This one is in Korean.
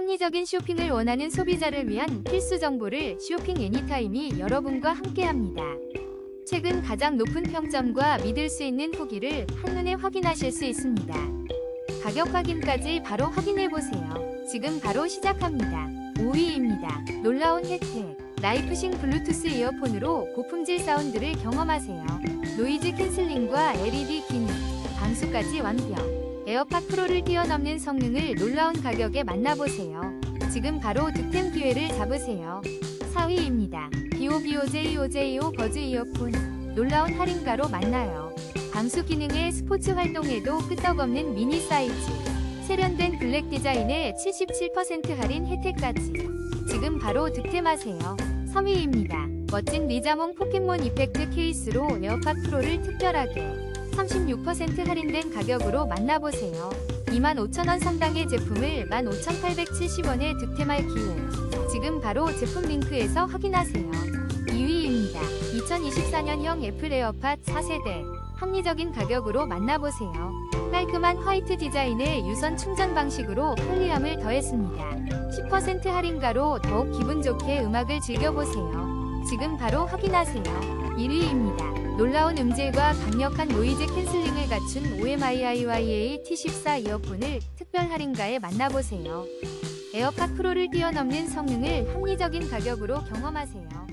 합리적인 쇼핑을 원하는 소비자를 위한 필수 정보를 쇼핑 애니타임이 여러분과 함께합니다. 최근 가장 높은 평점과 믿을 수 있는 후기를 한눈에 확인하실 수 있습니다. 가격 확인까지 바로 확인해 보세요. 지금 바로 시작합니다. 5위입니다. 놀라운 혜택. 라이프싱 블루투스 이어폰으로 고품질 사운드를 경험하세요. 노이즈 캔슬링과 LED 기능, 방수까지 완벽. 에어팟 프로를 뛰어넘는 성능을 놀라운 가격에 만나보세요. 지금 바로 득템 기회를 잡으세요. 4위입니다. BOBOJOJO 버즈 이어폰. 놀라운 할인가로 만나요. 방수 기능의 스포츠 활동에도 끄떡없는 미니 사이즈. 세련된 블랙 디자인에 77% 할인 혜택까지. 지금 바로 득템하세요. 3위입니다. 멋진 리자몽 포켓몬 이펙트 케이스로 에어팟 프로를 특별하게 36% 할인된 가격으로 만나보세요. 25,000원 상당의 제품을 15,870원에 득템할 기회. 지금 바로 제품 링크에서 확인하세요. 2위입니다. 2024년형 애플 에어팟 4세대. 합리적인 가격으로 만나보세요. 깔끔한 화이트 디자인의 유선 충전 방식으로 편리함을 더했습니다. 10% 할인가로 더욱 기분 좋게 음악을 즐겨보세요. 지금 바로 확인하세요. 1위입니다. 놀라운 음질과 강력한 노이즈 캔슬링을 갖춘 OMIIYA T14 이어폰을 특별 할인가에 만나보세요. 에어팟 프로를 뛰어넘는 성능을 합리적인 가격으로 경험하세요.